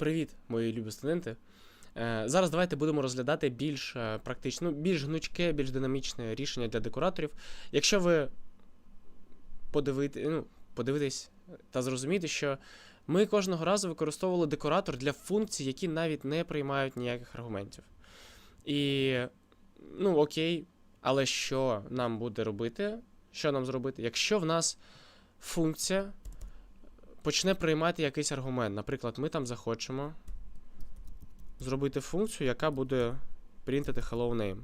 Привіт, мої любі студенти. Е, Зараз давайте будемо розглядати більш е, практично, ну, більш гнучке, більш динамічне рішення для декораторів. Якщо ви подивите, ну, подивитесь та зрозумієте, що ми кожного разу використовували декоратор для функцій, які навіть не приймають ніяких аргументів. І, ну, окей, але що нам буде робити? Що нам зробити? Якщо в нас функція почне приймати якийсь аргумент. Наприклад, ми там захочемо зробити функцію, яка буде принтити hello name.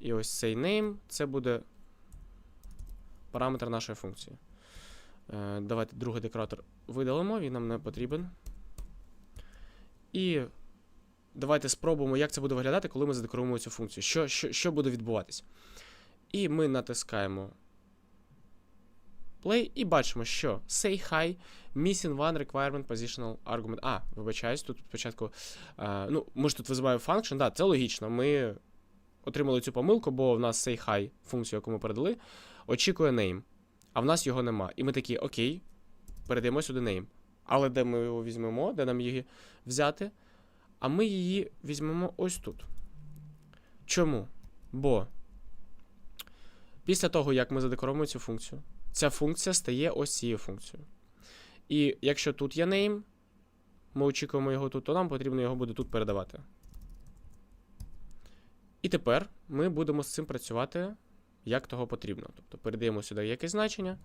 І ось цей name це буде параметр нашої функції. Е, давайте другий декоратор видалимо, він нам не потрібен. І давайте спробуємо, як це буде виглядати, коли ми задекоруємо цю функцію. Що, що, що буде відбуватись? І ми натискаємо play і бачимо, що say hi, missing one requirement positional argument. А, вибачаюсь, тут спочатку. А, ну, ми ж тут визиваємо function, да, це логічно. Ми отримали цю помилку, бо в нас say hi, функцію, яку ми передали, очікує name, а в нас його нема. І ми такі, окей, передаємо сюди name. Але де ми його візьмемо, де нам її взяти? А ми її візьмемо ось тут. Чому? Бо після того, як ми задекоруємо цю функцію, ця функція стає ось цією функцією. І якщо тут є name, ми очікуємо його тут, то нам потрібно його буде тут передавати. І тепер ми будемо з цим працювати як того потрібно. Тобто передаємо сюди якесь значення,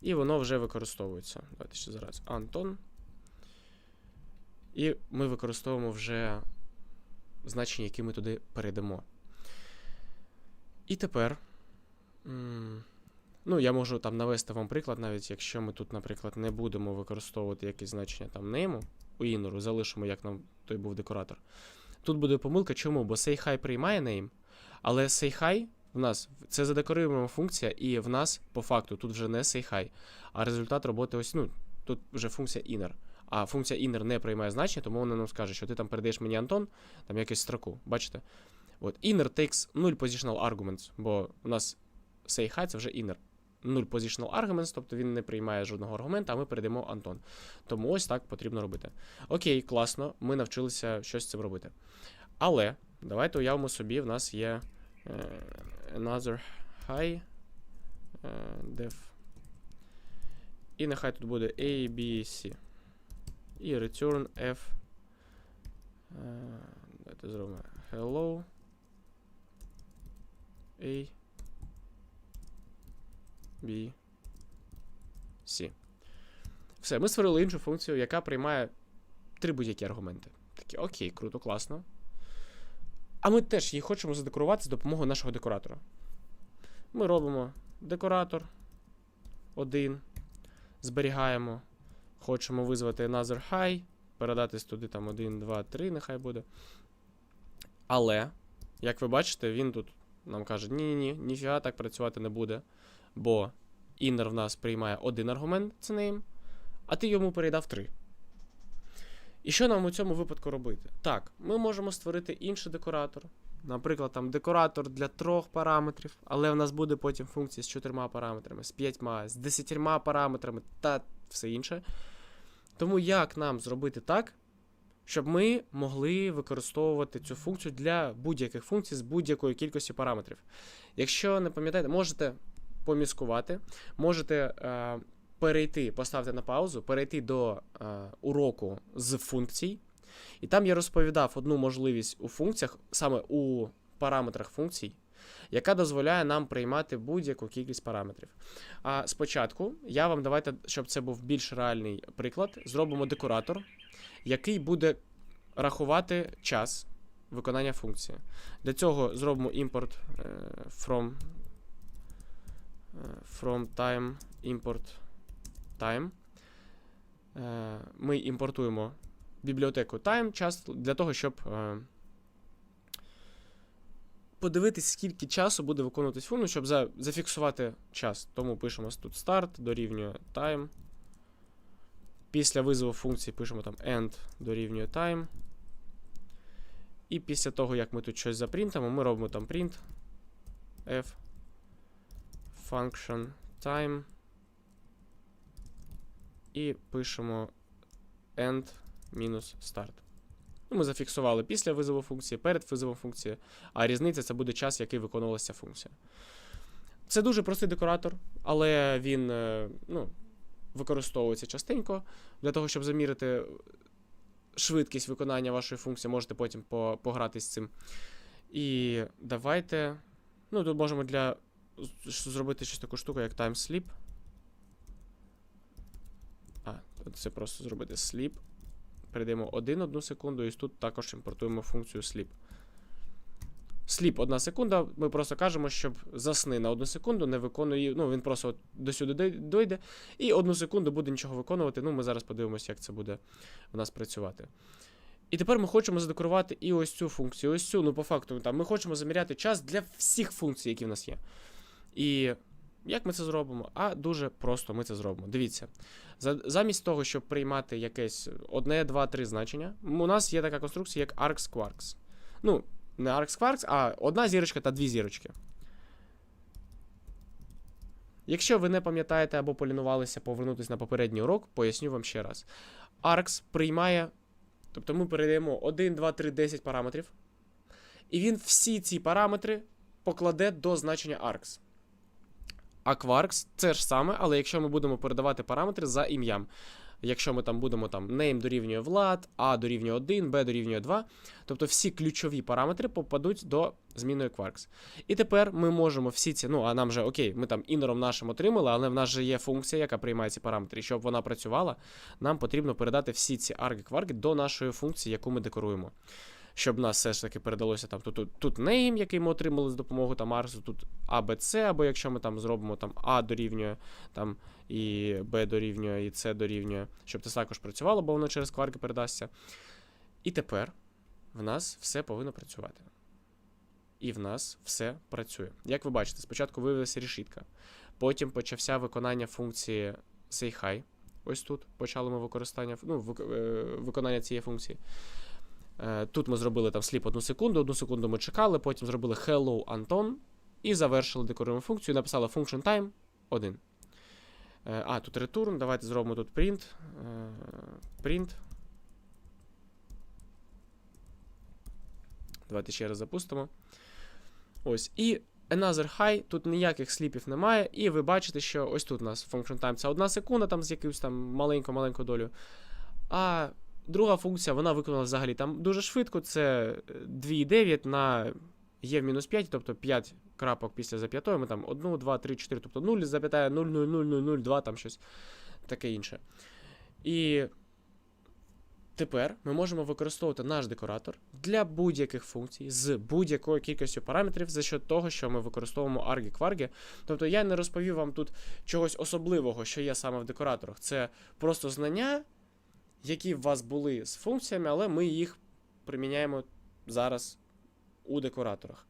і воно вже використовується. Давайте ще зараз Антон. І ми використовуємо вже значення, які ми туди передамо. І тепер. Ну, я можу там навести вам приклад, навіть якщо ми тут, наприклад, не будемо використовувати якесь значення там нейму у інору, залишимо, як нам той був декоратор. Тут буде помилка, чому? Бо SayHi приймає name, але SayHi в нас це задекоруємо функція, і в нас по факту тут вже не SayHi, а результат роботи ось, ну, тут вже функція inner. А функція inner не приймає значення, тому вона нам скаже, що ти там передаєш мені Антон, там якусь строку. Бачите? От, inner takes null positional arguments, бо у нас SayHi це вже inner. Null positional arguments, тобто він не приймає жодного аргумента, а ми передаємо Антон. Тому ось так потрібно робити. Окей, класно, ми навчилися щось з цим робити. Але давайте уявимо собі, в нас є е, another high е, def. І нехай тут буде A, B, C. І return F. Е, давайте зробимо hello. A. B, C. Все, ми створили іншу функцію, яка приймає три будь-які аргументи. Такі, окей, круто, класно. А ми теж її хочемо задекорувати з допомогою нашого декоратора. Ми робимо декоратор один. Зберігаємо. Хочемо визвати another high, передати туди там 1, 2, 3, нехай буде. Але, як ви бачите, він тут нам каже: ні-ні, ніфіга так працювати не буде. Бо inner в нас приймає один аргумент, це name, а ти йому передав три. І що нам у цьому випадку робити? Так, ми можемо створити інший декоратор. Наприклад, там декоратор для трьох параметрів, але в нас буде потім функція з чотирма параметрами, з п'ятьма, з десятьма параметрами та все інше. Тому як нам зробити так, щоб ми могли використовувати цю функцію для будь-яких функцій з будь-якої кількості параметрів. Якщо не пам'ятаєте, можете поміскувати, можете е, перейти, поставити на паузу, перейти до е, уроку з функцій. І там я розповідав одну можливість у функціях, саме у параметрах функцій, яка дозволяє нам приймати будь-яку кількість параметрів. А спочатку я вам давайте, щоб це був більш реальний приклад, зробимо декоратор, який буде рахувати час виконання функції. Для цього зробимо імпорт е, from from time import time. Е, Ми імпортуємо бібліотеку time час для того, щоб е, подивитись, скільки часу буде виконуватись функція, щоб за, зафіксувати час. Тому пишемо тут start дорівнює time. Після визову функції пишемо там end дорівнює time. І після того, як ми тут щось запринтимо, ми робимо там print f function time. І пишемо end мінус старт. Ну, Ми зафіксували після визову функції, перед визовом функції, а різниця це буде час, який виконувалася функція. Це дуже простий декоратор, але він е, ну, використовується частенько для того, щоб замірити швидкість виконання вашої функції. Можете потім по- пограти з цим. І давайте. Ну, тут можемо для зробити щось таку штуку, як timesleep. А, це просто зробити sleep. Передаємо 1 одну секунду, і тут також імпортуємо функцію sleep. Sleep одна секунда. Ми просто кажемо, щоб засни на одну секунду, не виконує. Ну, він просто до сюди дой- дойде, і одну секунду буде нічого виконувати. Ну, ми зараз подивимося, як це буде у нас працювати. І тепер ми хочемо задекорувати і ось цю функцію, ось цю, ну, по факту, там, ми хочемо заміряти час для всіх функцій, які в нас є. І як ми це зробимо? А дуже просто ми це зробимо. Дивіться, замість того, щоб приймати якесь одне, два, три значення, у нас є така конструкція, як args-quarks. Ну, не args-quarks, а одна зірочка та дві зірочки. Якщо ви не пам'ятаєте або полінувалися повернутися на попередній урок, поясню вам ще раз. Args приймає, тобто ми передаємо 1, 2, 3, 10 параметрів, і він всі ці параметри покладе до значення args. А Quarks це ж саме, але якщо ми будемо передавати параметри за ім'ям. Якщо ми там будемо там name дорівнює Влад, A дорівнює 1, B дорівнює 2, тобто всі ключові параметри попадуть до змінної Quarks. І тепер ми можемо всі ці, ну а нам же окей, ми там інером нашим отримали, але в нас же є функція, яка приймає ці параметри. Щоб вона працювала, нам потрібно передати всі ці арги кварки до нашої функції, яку ми декоруємо. Щоб нас все ж таки передалося там тут, тут, тут name, який ми отримали з допомогою там арсу, тут ABC, або якщо ми там зробимо там А дорівнює там і Б дорівнює, і С дорівнює, щоб це також працювало, бо воно через кварки передасться. І тепер в нас все повинно працювати. І в нас все працює. Як ви бачите, спочатку виявилася решітка, потім почався виконання функції sayHi. Ось тут почали ми використання ну, е, виконання цієї функції. Е, Тут ми зробили там сліп одну секунду, одну секунду ми чекали, потім зробили hello Anton і завершили декоруємо функцію, написали function time 1. Е, А, тут return, давайте зробимо тут print. е, Print. Давайте ще раз запустимо. Ось. І another high, тут ніяких сліпів немає, і ви бачите, що ось тут у нас function time це одна секунда там з якоюсь там маленькою-маленькою долею. А друга функція, вона виконала взагалі там дуже швидко. Це 2,9 на є в мінус 5, тобто 5 крапок після зап'ятої. Ми там 1, 2, 3, 4, тобто 0, зап'ятає 0, 0, 0, 0, 0, 2, там щось таке інше. І тепер ми можемо використовувати наш декоратор для будь-яких функцій з будь-якою кількістю параметрів за счет того, що ми використовуємо аргі кварги. Тобто я не розповів вам тут чогось особливого, що є саме в декораторах. Це просто знання, які в вас були з функціями, але ми їх приміняємо зараз у декораторах.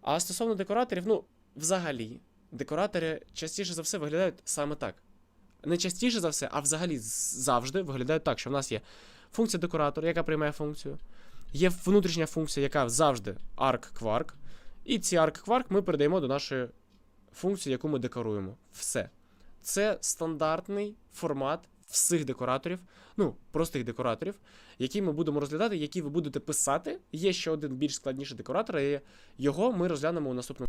А стосовно декораторів, ну, взагалі, декоратори частіше за все виглядають саме так. Не частіше за все, а взагалі завжди виглядають так, що в нас є функція декоратора, яка приймає функцію. Є внутрішня функція, яка завжди arc-quark. І ці arc-quark ми передаємо до нашої функції, яку ми декоруємо. Все. Це стандартний формат всіх декораторів, ну, простих декораторів, які ми будемо розглядати, які ви будете писати. Є ще один більш складніший декоратор, і його ми розглянемо у наступному.